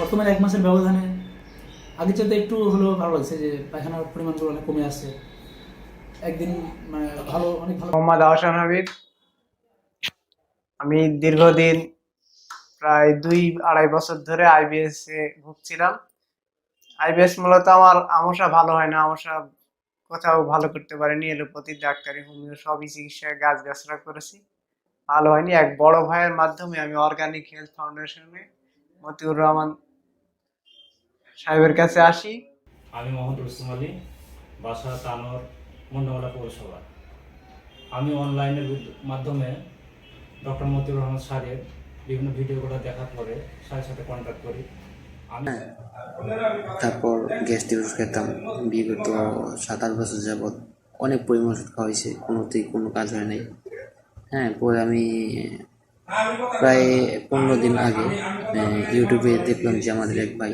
বর্তমানে এক মাসের ব্যবধানে আগের চাইতে একটু হলেও ভালো লাগছে যে পায়খানার পরিমাণগুলো অনেক কমে আসছে। একদিন মানে ভালো, অনেক ভালো। মোহাম্মদ আহসান হাবিব। আমি দীর্ঘদিন প্রায় দুই আড়াই বছর ধরে আইবিএস এ ভুগছিলাম। আইবিএস মূলত আমার আমসা ভালো হয় না, আমসা কোথাও ভালো করতে পারিনি, এলোপ্যাথি, ডাক্তারি, হোমিও সবই চিকিৎসা গাছ গাছরা করেছি। ভালো হয়নি। এক বড় ভাইয়ের মাধ্যমে আমি অর্গানিক হেলথ ফাউন্ডেশনে মতিউর রহমান সাহেবের কাছে আসি। আমি মোহাম্মদ রুস্তুম আলী বাসা তানোর মন্ডমালা পৌরসভা। আমি অনলাইনের মাধ্যমে ডক্টর মতিউর রহমান স্যারের বিভিন্ন ভিডিওগুলো দেখার পরে স্যারের সাথে কন্ট্যাক্ট করি। আমি তারপর গ্যাস ওষুধ খেতাম। বিগত সাত আট বছর যাবৎ অনেক পরিমাণ ওষুধ খাওয়া হয়েছে কোনোতেই কোনো কাজ হয় নাই। হ্যাঁ পরে আমি প্রায় পনেরো দিন আগে ইউটিউবে দেখলাম যে আমাদের এক ভাই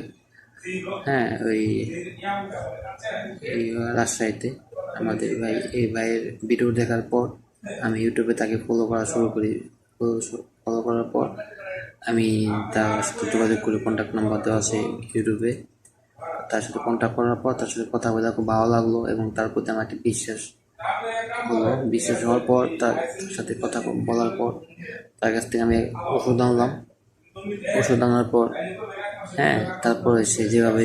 হ্যাঁ ওই রাজশাহীতে আমাদের ভাই, এই ভাইয়ের ভিডিও দেখার পর আমি ইউটিউবে তাকে ফলো করা শুরু করি। ফলো করার পর আমি তার সাথে যোগাযোগ করি কন্ট্যাক্ট নাম্বার দেওয়া আছে ইউটিউবে তার সাথে কন্ট্যাক্ট করার পর তার সাথে কথা বলে খুব ভালো লাগল এবং তার প্রতি আমার একটা বিশ্বাস হলো। বিশ্বাস হওয়ার পর তার সাথে কথা বলার পর তার কাছ থেকে আমি ওষুধ আনলাম। ওষুধ আনার পর হ্যাঁ তারপর হচ্ছে যেভাবে